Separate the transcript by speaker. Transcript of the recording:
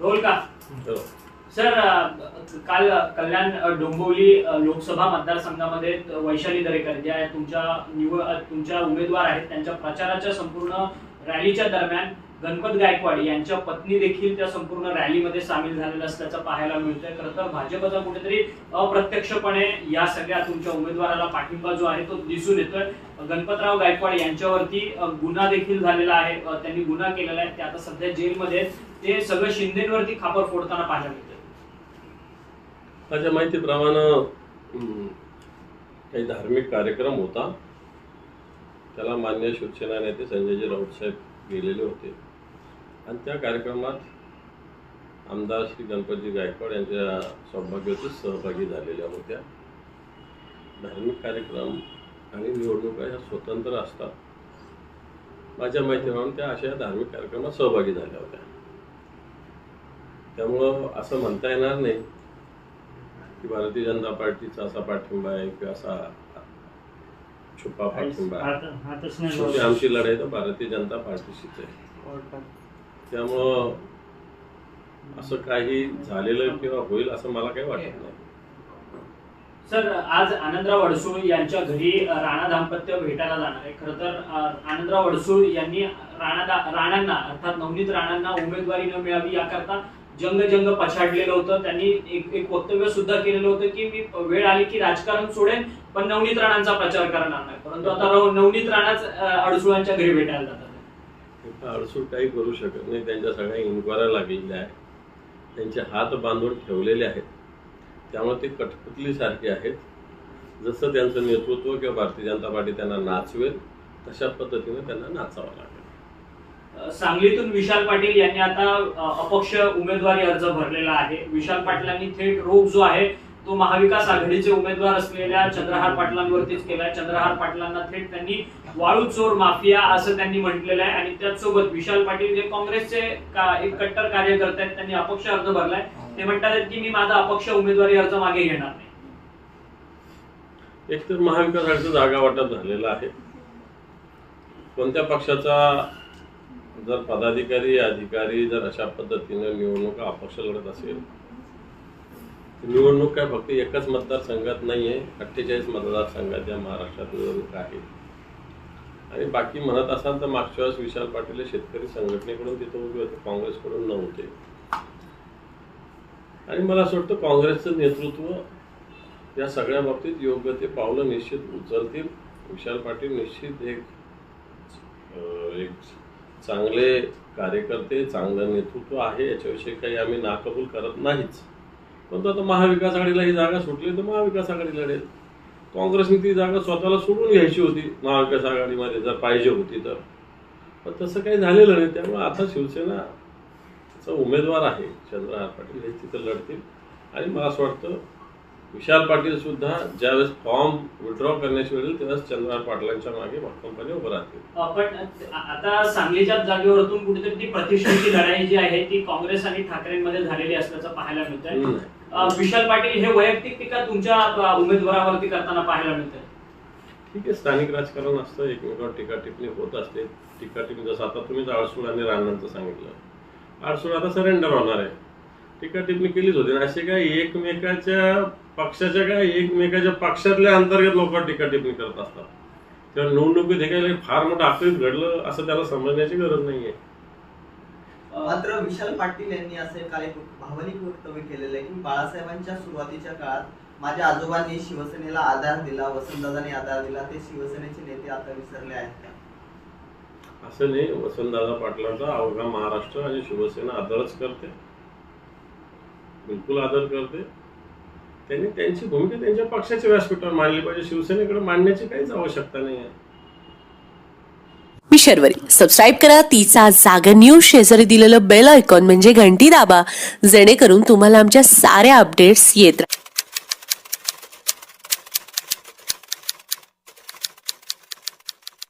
Speaker 1: Role का
Speaker 2: हो.
Speaker 1: Sir काल कल्याण डोंबिवली लोकसभा मतदारसंघामध्ये वैशाली दरेकर ज्या तुमच्या निवड तुमच्या उमेदवार आहेत त्यांच्या प्रचाराच्या संपूर्ण रॅलीच्या दरम्यान गणपत गायकवाड यांच्या पत्नी देखील त्या संपूर्ण रॅलीमध्ये सामील झालेल्या असल्याचं पाहायला मिळतंय. खरं तर भाजपचा कुठेतरी अप्रत्यक्षपणे या सगळ्या तुमच्या उमेदवाराला पाठिंबा जो आहे तो दिसून येतोय. गणपतराव गायकवाड यांच्यावरती गुन्हा देखील झालेला आहे. त्यांनी गुन्हा केलेला आहे. ते आता सध्या जेलमध्ये ते सगळं शिंदेवरती खापर फोडताना पाहायला मिळतंय.
Speaker 2: माझ्या माहितीप्रमाणे काही धार्मिक कार्यक्रम होता. त्याला मान्य शिवसेना नेते संजयजी राऊत साहेब गेलेले होते. आणि त्या कार्यक्रमात आमदार श्री गणपतजी गायकवाड यांच्या सौभाग्यवती सहभागी झालेल्या होत्या. धार्मिक कार्यक्रम आणि निवडणुका ह्या स्वतंत्र असतात. माझ्या माहितीप्रमाणे त्या अशा धार्मिक कार्यक्रमात सहभागी झाल्या होत्या. त्यामुळं असं म्हणता येणार नाही की भारतीय जनता पार्टीचा असा पाठिंबा आहे किंवा असा छुपा पाठिंबा आहे. आमची लढाई तर भारतीय जनता पार्टीशीच आहे. त्यामुळं असं काही झालेलं किंवा होईल असं मला काही वाटत नाही.
Speaker 1: सर आज आनंदराव अडसूळ यांच्या घरी राणा दाम्पत्य भेटायला जाणार आहे. खरं तर आनंदराव अडसूळ यांनी राणा राणांना अर्थात नवनीत राणांना उमेदवारी न मिळावी याकरता जंग जंग पछाडलेलं होतं. त्यांनी एक एक वक्तव्य सुद्धा केलेलं होतं की मी वेळ आली की राजकारण सोडेन पण नवनीत राणांचा प्रचार करणार नाही. परंतु आता नवनीत राणाच अडसूळांच्या घरी भेटायला जातात.
Speaker 2: इथं काही करू शकत नाही. त्यांच्या सगळ्या इन्क्वायऱ्या लागलेल्या आहेत. त्यांचे हात बांधून ठेवलेले आहेत. त्यामुळे ते कठपुतलीसारखे आहेत. जसं त्यांचं नेतृत्व किंवा भारतीय जनता पार्टी त्यांना नाचवेल तशा पद्धतीने त्यांना नाचावं लागेल.
Speaker 1: सांगलीतून विशाल पाटील यांनी आता अपक्ष उमेदवारी अर्ज भरलेला आहे. विशाल पाटलांनी थेट रोग जो आहे तो महाविकास आघाडीचे उमेदवार असलेल्या चंद्रहार पाटलांवरतीच केलाय. चंद्रहार पाटलांना थेट त्यांनी वाळू चोर माफिया असं त्यांनी म्हटलेलं आहे. आणि त्याचसोबत विशाल पाटील जे काँग्रेसचे का- एक कट्टर कार्यकर्ते आहेत त्यांनी अपक्ष अर्ज भरलाय. ते म्हणतात की मी माझा अपक्ष उमेदवारी अर्ज मागे घेणार नाही.
Speaker 2: एक तर महाविकास आघाडीचं जागा वाटप झालेलं आहे. कोणत्या पक्षाचा जर पदाधिकारी अधिकारी जर अशा पद्धतीनं निवडणुका अपक्ष लढत असेल निवडणूक काय फक्त एकच मतदारसंघात नाही आहे अठ्ठेचाळीस मतदारसंघात या महाराष्ट्रात निवडणूक आहे. आणि बाकी म्हणत असाल तर मागच्या वेळेस विशाल पाटील हे शेतकरी संघटनेकडून तिथं उभे होते काँग्रेसकडून नव्हते. आणि मला असं वाटतं काँग्रेसचं नेतृत्व या सगळ्या बाबतीत योग्य ते पावलं निश्चित उचलतील. विशाल पाटील निश्चित एक एक चांगले कार्यकर्ते चांगलं नेतृत्व आहे याच्याविषयी काही आम्ही नाकबूल करत नाहीच. परंतु आता महाविकास आघाडीला ही जागा सुटली तर महाविकास आघाडी लढेल. काँग्रेसने ती जागा स्वतःला सोडून घ्यायची होती महाविकास आघाडीमध्ये जर पाहिजे होती तर. पण तसं काही झालेलं नाही. त्यामुळे आता शिवसेनाचा उमेदवार आहे चंद्रहार पाटील. हे तिथं लढतील. आणि मला असं वाटतं विशाल पाटील सुद्धा ज्यावेळेस फॉर्म विड्रॉ करण्याची वेळ त्यावेळेस चंद्रहार पाटलांच्या मागे भक्कमपणे उभं राहतील
Speaker 1: पण आता सांगलीच्या जागेवरतून कुठेतरी ती प्रतिष्ठेची लढाई जी आहे ती काँग्रेस आणि ठाकरेंमध्ये झालेली असल्याचं पाहायला मिळत आहे
Speaker 2: हम्म.
Speaker 1: अ, विशाल पाटील हे वैयक्तिक टीका तुमच्या उमेदवारावरती करताना पाहायला मिळत आहे
Speaker 2: ठीक आहे स्थानिक राजकारण असतं एकमेकावर टीका टिप्पणी होत असते. टीका टिप्पणी जसं आता तुम्हीच आळसूळ आणि राणांचं सांगितलं. आळसूळ आता सरेंडर होणार आहे. टीका टिप्पणी केलीच होती. असे काय एकमेकाच्या पक्षाच्या काय एकमेकाच्या पक्षातल्या अंतर्गत लोक टीका टिप्पणी करत असतात. तेव्हा निवडणुकीत हे काही फार मोठं आकृत घडलं असं त्याला समजण्याची गरज नाहीये.
Speaker 3: मात्र विशाल पाटील यांनी असे काल एक भावनिक वक्तव्य केलेलं आहे की बाळासाहेबांच्या सुरुवातीच्या काळात माझ्या आजोबांनी शिवसेनेला आधार दिला वसंतदादांनी आधार दिला. ते शिवसेनेचे नेते आता विसरले आहेत का?
Speaker 2: असं नाही. वसंतदादा पाटलांचा अवघा महाराष्ट्र आणि शिवसेना आदरच करते. बिलकुल आदर करते. त्यांनी त्यांची भूमिका त्यांच्या पक्षाच्या व्यासपीठावर मांडली पाहिजे. शिवसेनेकडे मांडण्याची काहीच आवश्यकता नाही आहे
Speaker 4: मी शर्वरी. सबस्क्राईब करा. तिचा जागर न्यूज शेजारी दिलेलं बेल आयकॉन म्हणजे घंटी दाबा. जेणेकरून तुम्हाला आमच्या साऱ्या अपडेट्स येत राहतील